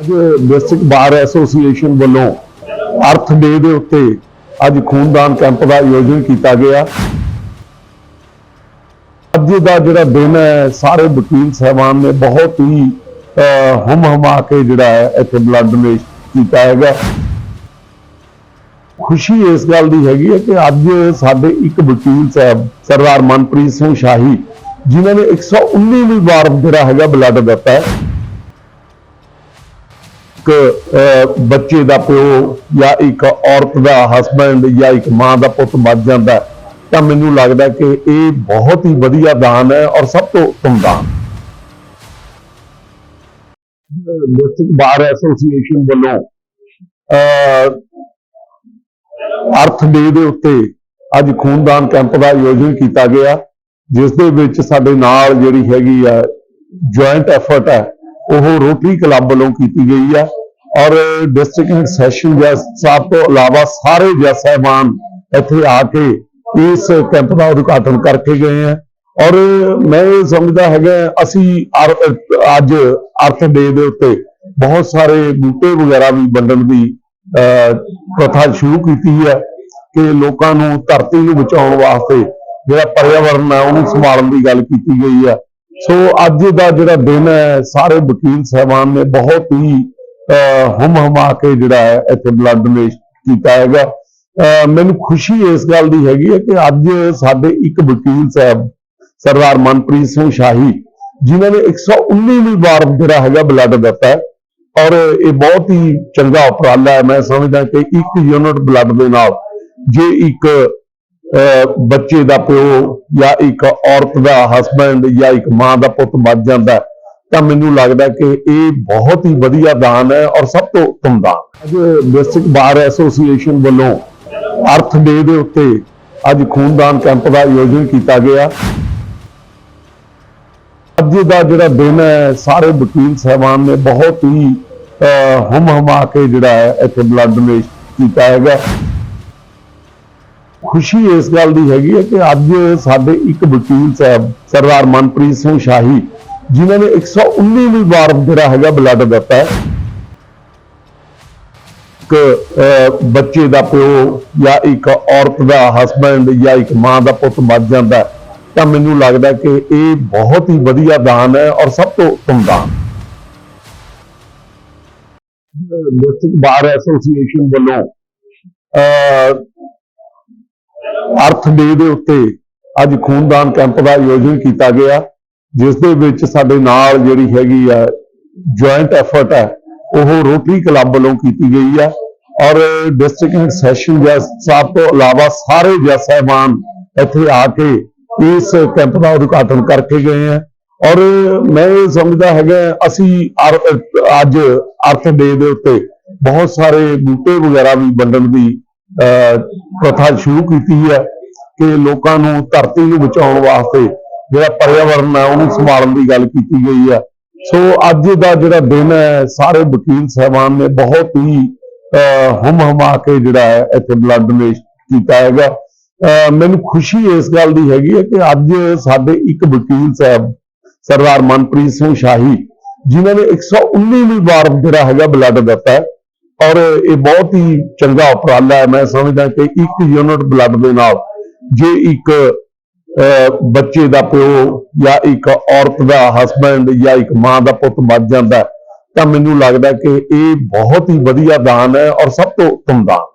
ਅੱਜ district bar association ਵੱਲੋਂ ਅਰਥ ਡੇ ਦੇ ਉੱਤੇ ਅੱਜ ਖੂਨਦਾਨ ਕੈਂਪ ਦਾ ਆਯੋਜਨ ਕੀਤਾ ਗਿਆ। ਅੱਜ ਦਾ ਜਿਹੜਾ ਦਿਨ ਹੈ ਸਾਰੇ ਵਕੀਲ ਸਾਹਿਬਾਨ ਨੇ ਬਹੁਤ ਹੀ ਅਹ, ਹੁਮ ਹਮਾ ਕੇ ਜਿਹੜਾ ਹੈ ਇੱਥੇ ਬਲੱਡ ਡੋਨੇਸ਼ਨ ਕੀਤਾ ਹੈਗਾ। ਖੁਸ਼ੀ ਇਸ ਗੱਲ ਦੀ ਹੈਗੀ ਹੈ ਕਿ ਅੱਜ ਸਾਡੇ ਇੱਕ ਵਕੀਲ ਸਾਹਿਬ ਸਰਦਾਰ ਮਨਪ੍ਰੀਤ ਸਿੰਘ ਸ਼ਾਹੀ ਜਿਨ੍ਹਾਂ ਨੇ 119ਵੀਂ ਵਾਰ ਜਿਹੜਾ ਹੈਗਾ ਬਲੱਡ ਦਿੱਤਾ ਹੈ। ਇੱਕ ਬੱਚੇ ਦਾ ਪਿਓ ਜਾਂ ਇੱਕ ਔਰਤ ਦਾ ਹਸਬੰਡ ਜਾਂ ਇੱਕ ਮਾਂ ਦਾ ਪੁੱਤ ਮਰ ਜਾਂਦਾ ਤਾਂ ਮੈਨੂੰ ਲੱਗਦਾ ਕਿ ਇਹ ਬਹੁਤ ਹੀ ਵਧੀਆ ਦਾਨ ਹੈ ਔਰ ਸਭ ਤੋਂ ਉੱਤਮ ਦਾਨ। ਡਿਸਟ੍ਰਿਕਟ ਬਾਰ ਐਸੋਸੀਏਸ਼ਨ ਵੱਲੋਂ ਅਹ, ਅਰਥ ਡੇ ਦੇ ਉੱਤੇ ਅੱਜ ਖੂਨਦਾਨ ਕੈਂਪ ਦਾ ਆਯੋਜਨ ਕੀਤਾ ਗਿਆ ਜਿਸ ਦੇ ਵਿੱਚ ਸਾਡੇ ਨਾਲ ਜਿਹੜੀ ਹੈਗੀ ਆ ਜੁਆਇੰਟ ਐਫਰਟ ਹੈ ਉਹ ਰੋਟਰੀ ਕਲੱਬ ਵੱਲੋਂ ਕੀਤੀ ਗਈ ਆ। ਔਰ ਡਿਸਟ੍ਰਿਕਟ ਸੈਸ਼ਨ ਜੱਜ ਸਾਹਿਬ ਤੋਂ ਇਲਾਵਾ ਸਾਰੇ ਜੱਜ ਸਾਹਿਬਾਨ ਇੱਥੇ ਆ ਕੇ ਇਸ ਕੈਂਪ ਦਾ ਉਦਘਾਟਨ ਕਰਕੇ ਗਏ ਆ ਔਰ ਮੈਂ ਇਹ ਸਮਝਦਾ ਹੈਗਾ ਅਸੀਂ ਅੱਜ ਅਰਥ ਡੇ ਦੇ ਉੱਤੇ ਬਹੁਤ ਸਾਰੇ ਬੂਟੇ ਵਗੈਰਾ ਵੀ ਵੰਡਣ ਦੀ ਅਹ, ਪ੍ਰਥਾ ਸ਼ੁਰੂ ਕੀਤੀ ਹੈ ਕਿ ਲੋਕਾਂ ਨੂੰ ਧਰਤੀ ਨੂੰ ਬਚਾਉਣ ਵਾਸਤੇ ਜਿਹੜਾ ਪਰਿਆਵਰਨ ਹੈ ਉਹਨੂੰ ਸੰਭਾਲਣ ਦੀ ਗੱਲ ਕੀਤੀ ਗਈ ਹੈ। ਸੋ ਅੱਜ ਦਾ ਜਿਹੜਾ ਦਿਨ ਹੈ ਸਾਰੇ ਵਕੀਲ ਸਾਹਿਬਾਨ ਨੇ ਬਹੁਤ ਹੀ ਹੁਮ ਹਮਾ ਕੇ ਜਿਹੜਾ ਹੈ ਇੱਥੇ ਬਲੱਡ ਡੋਨੇਟ ਕੀਤਾ ਹੈਗਾ। ਅਹ, ਮੈਨੂੰ ਖੁਸ਼ੀ ਇਸ ਗੱਲ ਦੀ ਹੈਗੀ ਹੈ ਕਿ ਅੱਜ ਸਾਡੇ ਇੱਕ ਵਕੀਲ ਸਾਹਿਬ ਸਰਦਾਰ ਮਨਪ੍ਰੀਤ ਸਿੰਘ ਸ਼ਾਹੀ ਜਿਨ੍ਹਾਂ ਨੇ 119ਵੀਂ ਵਾਰ ਜਿਹੜਾ ਹੈਗਾ ਬਲੱਡ ਦਿੱਤਾ ਹੈ। ਔਰ ਇਹ ਬਹੁਤ ਹੀ ਚੰਗਾ ਉਪਰਾਲਾ ਹੈ। ਮੈਂ ਸਮਝਦਾ ਕਿ ਇੱਕ ਯੂਨਿਟ ਬਲੱਡ ਦੇ ਨਾਲ ਜੇ ਇੱਕ ਅਹ, ਬੱਚੇ ਦਾ ਪਿਓ ਜਾਂ ਇੱਕ ਔਰਤ ਦਾ ਹਸਬੰਡ ਜਾਂ ਇੱਕ ਮਾਂ ਦਾ ਪੁੱਤ ਮਰ ਜਾਂਦਾ ਤਾਂ ਮੈਨੂੰ ਲੱਗਦਾ ਕਿ ਇਹ ਬਹੁਤ ਹੀ ਵਧੀਆ ਦਾਨ ਹੈ ਔਰ ਸਭ ਤੋਂ ਉੱਤਮ ਦਾਨ। ਅੱਜ ਡਿਸਟ੍ਰਿਕਟ ਬਾਰ ਐਸੋਸੀਏਸ਼ਨ ਵੱਲੋਂ ਅਰਥ ਡੇ ਦੇ ਉੱਤੇ ਅੱਜ ਖੂਨਦਾਨ ਕੈਂਪ ਦਾ ਆਯੋਜਨ ਕੀਤਾ ਗਿਆ। ਅੱਜ ਦਾ ਜਿਹੜਾ ਦਿਨ ਹੈ ਸਾਰੇ ਵਕੀਲ ਸਾਹਿਬਾਨ ਨੇ ਬਹੁਤ ਹੀ ਅਹ, ਹੁਮ ਹਮਾ ਕੇ ਜਿਹੜਾ ਹੈ ਇੱਥੇ ਬਲੱਡ ਡੋਨੇਟ ਕੀਤਾ ਹੈਗਾ। ਖੁਸ਼ੀ ਇਸ ਗੱਲ ਦੀ ਹੈਗੀ ਹੈ ਕਿ ਅੱਜ ਸਾਡੇ ਇੱਕ ਵਕੀਲ ਸਾਹਿਬ ਸਰਦਾਰ ਮਨਪ੍ਰੀਤ ਸਿੰਘ ਸ਼ਾਹੀ ਜਿਨ੍ਹਾਂ ਨੇ 119ਵੀਂ ਵਾਰ ਜਿਹੜਾ ਹੈਗਾ ਬਲੱਡ ਦਿੱਤਾ ਹੈ। ਇੱਕ ਬੱਚੇ ਦਾ ਪਿਓ ਜਾਂ ਇੱਕ ਔਰਤ ਦਾ ਹਸਬੰਡ ਜਾਂ ਇੱਕ ਮਾਂ ਦਾ ਪੁੱਤ ਮਰ ਜਾਂਦਾ ਤਾਂ ਮੈਨੂੰ ਲੱਗਦਾ ਕਿ ਇਹ ਬਹੁਤ ਹੀ ਵਧੀਆ ਦਾਨ ਹੈ ਔਰ ਸਭ ਤੋਂ ਉੱਤਮ ਦਾਨ। ਡਿਸਟ੍ਰਿਕਟ ਬਾਰ ਐਸੋਸੀਏਸ਼ਨ ਵੱਲੋਂ ਅਹ, ਅਰਥ ਡੇ ਦੇ ਉੱਤੇ ਅੱਜ ਖੂਨਦਾਨ ਕੈਂਪ ਦਾ ਆਯੋਜਨ ਕੀਤਾ ਗਿਆ। ਜਿਸ ਦੇ ਵਿੱਚ ਸਾਡੇ ਨਾਲ ਜਿਹੜੀ ਹੈਗੀ ਆ ਜੁਆਇੰਟ ਐਫਰਟ ਹੈ ਉਹ ਰੋਟਰੀ ਕਲੱਬ ਵੱਲੋਂ ਕੀਤੀ ਗਈ ਆ। ਔਰ ਡਿਸਟ੍ਰਿਕਟ ਸੈਸ਼ਨ ਜੱਜ ਸਾਹਿਬ ਤੋਂ ਇਲਾਵਾ ਸਾਰੇ ਜੱਜ ਸਾਹਿਬਾਨ ਇੱਥੇ ਆ ਕੇ ਇਸ ਕੈਂਪ ਦਾ ਉਦਘਾਟਨ ਕਰਕੇ ਗਏ ਆ। ਔਰ ਮੈਂ ਇਹ ਸਮਝਦਾ ਹੈਗਾ ਅਸੀਂ ਅਰ- ਅੱਜ ਅਰਥ ਡੇ ਦੇ ਉੱਤੇ ਬਹੁਤ ਸਾਰੇ ਬੂਟੇ ਵਗੈਰਾ ਵੀ ਵੰਡਣ ਦੀ ਅਹ, ਪ੍ਰਥਾ ਸ਼ੁਰੂ ਕੀਤੀ ਹੈ ਕਿ ਲੋਕਾਂ ਨੂੰ ਧਰਤੀ ਨੂੰ ਬਚਾਉਣ ਵਾਸਤੇ ਜਿਹੜਾ ਪਰਿਆਵਰਨ ਹੈ ਉਹਨੂੰ ਸੰਭਾਲਣ ਦੀ ਗੱਲ ਕੀਤੀ ਗਈ ਹੈ ਸੋ ਅੱਜ ਦਾ ਜਿਹੜਾ ਦਿਨ ਹੈ ਸਾਰੇ ਵਕੀਲ ਸਾਹਿਬਾਨ ਨੇ ਬਹੁਤ ਹੀ ਅਹ, ਹੁਮ ਹਮਾ ਕੇ ਜਿਹੜਾ ਹੈ ਇੱਥੇ ਬਲੱਡ ਡੋਨੇਟ ਕੀਤਾ ਹੈਗਾ। ਅਹ, ਮੈਨੂੰ ਖੁਸ਼ੀ ਇਸ ਗੱਲ ਦੀ ਹੈਗੀ ਹੈ ਕਿ ਅੱਜ ਸਾਡੇ ਇੱਕ ਵਕੀਲ ਸਾਹਿਬ ਸਰਦਾਰ ਮਨਪ੍ਰੀਤ ਸਿੰਘ ਸ਼ਾਹੀ ਜਿਨ੍ਹਾਂ ਨੇ 119ਵੀਂ ਵਾਰ ਜਿਹੜਾ ਹੈਗਾ ਬਲੱਡ ਦਿੱਤਾ ਹੈ। ਔਰ ਇਹ ਬਹੁਤ ਹੀ ਚੰਗਾ ਉਪਰਾਲਾ ਹੈ। ਮੈਂ ਸਮਝਦਾ ਕਿ ਇੱਕ ਯੂਨਿਟ ਬਲੱਡ ਦੇ ਨਾਲ ਜੇ ਇੱਕ ਬੱਚੇ ਦਾ ਪਿਓ ਜਾਂ ਇੱਕ ਔਰਤ ਦਾ ਹਸਬੰਡ ਜਾਂ ਇੱਕ ਮਾਂ ਦਾ ਪੁੱਤ ਮਰ ਜਾਂਦਾ ਤਾਂ ਮੈਨੂੰ ਲੱਗਦਾ ਕਿ ਇਹ ਬਹੁਤ ਹੀ ਵਧੀਆ ਦਾਨ ਹੈ ਔਰ ਸਭ ਤੋਂ ਉੱਤਮ ਦਾਨ।